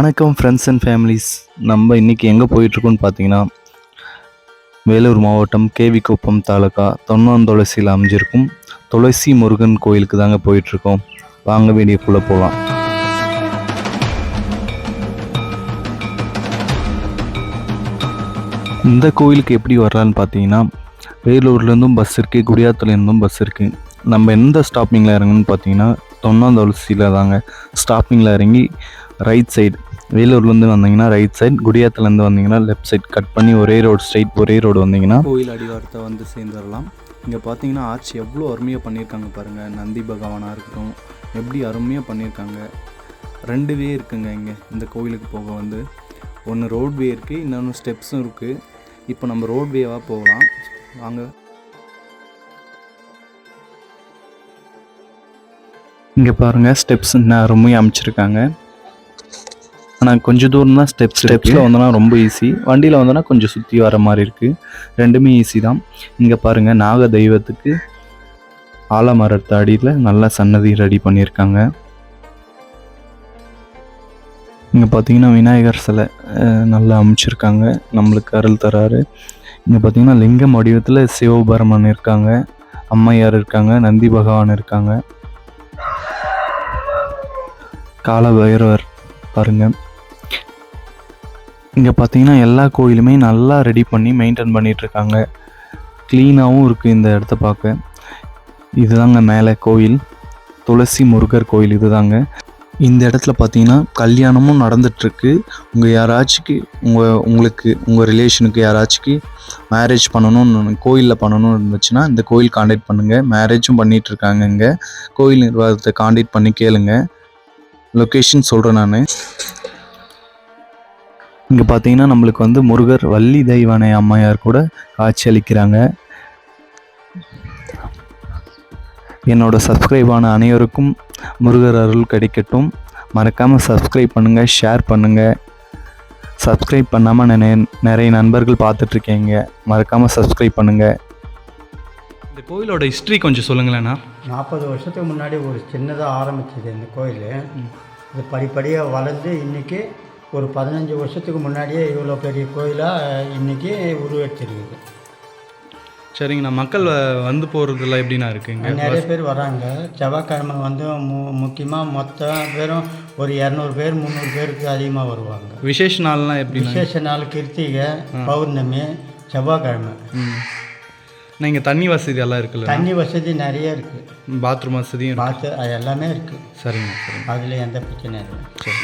வணக்கம் friends and families நம்ம இன்றைக்கி எங்கே போயிட்டுருக்கோன்னு பார்த்தீங்கன்னா வேலூர் மாவட்டம் கேவிக்குப்பம் தாலுக்கா தொன்னாந்துளசியில் அமைஞ்சிருக்கும் துளசி முருகன் கோயிலுக்கு தாங்க போயிட்டுருக்கோம். வாங்க வீடியோக்குள்ளே போகலாம் இந்த கோயிலுக்கு எப்படி வரலான்னு பார்த்தீங்கன்னா வேலூர்லேருந்தும் பஸ் இருக்குது குடியாத்துலேருந்தும் பஸ் இருக்குது நம்ம எந்த ஸ்டாப்பிங்கில் இறங்குன்னு பார்த்தீங்கன்னா தொன்னாந்துளசியில் தாங்க ஸ்டாப்பிங்கில் இறங்கி ரைட் சைடு வேலூர்லேருந்து வந்தீங்கன்னா ரைட் சைடு குடியாத்துலேருந்து வந்தீங்கன்னா லெஃப்ட் சைடு கட் பண்ணி ஒரே ரோடு ஸ்ட்ரைட் ஒரே ரோடு வந்தீங்கன்னா கோயில் அடிவாரத்தை வந்து சேர்ந்துடலாம். இங்கே பார்த்தீங்கன்னா ஆர்ச் எவ்வளோ அருமையாக பண்ணியிருக்காங்க பாருங்கள் நந்தி பகவானாக இருக்கட்டும் எப்படி அருமையாக பண்ணியிருக்காங்க. ரெண்டு வே இருக்குங்க இங்கே இந்த கோயிலுக்கு போக வந்து. ஒன்று ரோட்வே இருக்குது இன்னொன்று ஸ்டெப்ஸும் இருக்குது இப்போ நம்ம ரோட்வேவாக போகலாம். வாங்க. இங்கே பாருங்கள் ஸ்டெப்ஸ் இன்னும் அருமையாக அமைச்சிருக்காங்க. ஆனால் கொஞ்சம் தூரம் தான் ஸ்டெப்ஸ் ஸ்டெப்ஸில் வந்தோன்னா ரொம்ப ஈஸி வண்டியில் வந்தோன்னா கொஞ்சம் சுற்றி வர மாதிரி இருக்குது ரெண்டுமே ஈஸி தான். இங்கே பாருங்கள் நாக தெய்வத்துக்கு ஆலமரத்து அடியில் நல்லா சன்னதி ரெடி பண்ணியிருக்காங்க. இங்கே பார்த்தீங்கன்னா விநாயகர் சிலை நல்லா அமைச்சிருக்காங்க. நம்மளுக்கு அருள் தராரு. இங்கே பார்த்தீங்கன்னா லிங்கம் வடிவத்தில் சிவபெருமன் இருக்காங்க. அம்மையார் இருக்காங்க நந்தி பகவான் இருக்காங்க. கால பைரவர் இங்கே பார்த்தீங்கன்னா எல்லா கோயிலுமே நல்லா ரெடி பண்ணி மெயின்டைன் பண்ணிகிட்ருக்காங்க க்ளீனாகவும் இருக்குது இந்த இடத்த பார்க்க இதுதாங்க மேலே கோயில். துளசி முருகர் கோயில் இதுதாங்க. இந்த இடத்துல பார்த்தீங்கன்னா கல்யாணமும் நடந்துட்டுருக்கு. உங்கள் யாராச்சுக்கு உங்கள் உங்களுக்கு உங்கள் ரிலேஷனுக்கு யாராச்சுக்கு மேரேஜ் பண்ணணும்னு கோயிலில் பண்ணணும்னு இருந்துச்சுன்னா இந்த கோயில் காண்டாக்ட் பண்ணுங்கள் மேரேஜும் பண்ணிகிட்ருக்காங்க இங்கே. கோயில் நிர்வாகத்தை காண்டாக்ட் பண்ணி கேளுங்க. லொக்கேஷன் சொல்கிறேன் நான். இங்கே பார்த்தீங்கன்னா நம்மளுக்கு வந்து முருகர் வள்ளி தெய்வானை அம்மையார் கூட காட்சி அளிக்கிறாங்க என்னோட சப்ஸ்கிரைபான அனைவருக்கும் முருகர் அருள் கிடைக்கட்டும். மறக்காமல் சப்ஸ்கிரைப் பண்ணுங்கள் ஷேர் பண்ணுங்கள் சப்ஸ்கிரைப் பண்ணாமல் நிறைய நிறைய நண்பர்கள் பார்த்துட்ருக்கீங்க மறக்காமல் சப்ஸ்கிரைப் பண்ணுங்கள் இந்த கோயிலோட ஹிஸ்ட்ரி கொஞ்சம் சொல்லுங்களேண்ணா நாற்பது வருஷத்துக்கு முன்னாடி ஒரு சின்னதாக ஆரம்பிச்சது இந்த கோயில். இது படிப்படியாக வளர்ந்து இன்றைக்கி ஒரு பதினஞ்சு வருஷத்துக்கு முன்னாடியே இவ்வளோ பெரிய கோயிலாக இன்றைக்கி உருவெடுத்திருக்குது. சரிங்கண்ணா. மக்கள் வந்து போகிறதுல எப்படிண்ணா இருக்குங்க? நிறைய பேர் வராங்க. செவ்வாய்க்கிழமை வந்து மு முக்கியமாக மொத்தம் பேரும் ஒரு இரநூறு பேர் முந்நூறு பேருக்கு அதிகமாக வருவாங்க. விசேஷ நாள்லாம் எப்படிண்ணா? விசேஷ நாள் கிருத்திகை பௌர்ணமி செவ்வாய்க்கிழமை. இங்கே தண்ணி வசதி எல்லாம் இருக்குல்ல? தண்ணி வசதி நிறைய இருக்குது பாத்ரூம் வசதியும் அது எல்லாமே இருக்குது சரிங்க சரிங்க. அதில் எந்த பிரச்சனையும் இல்லை. சரி.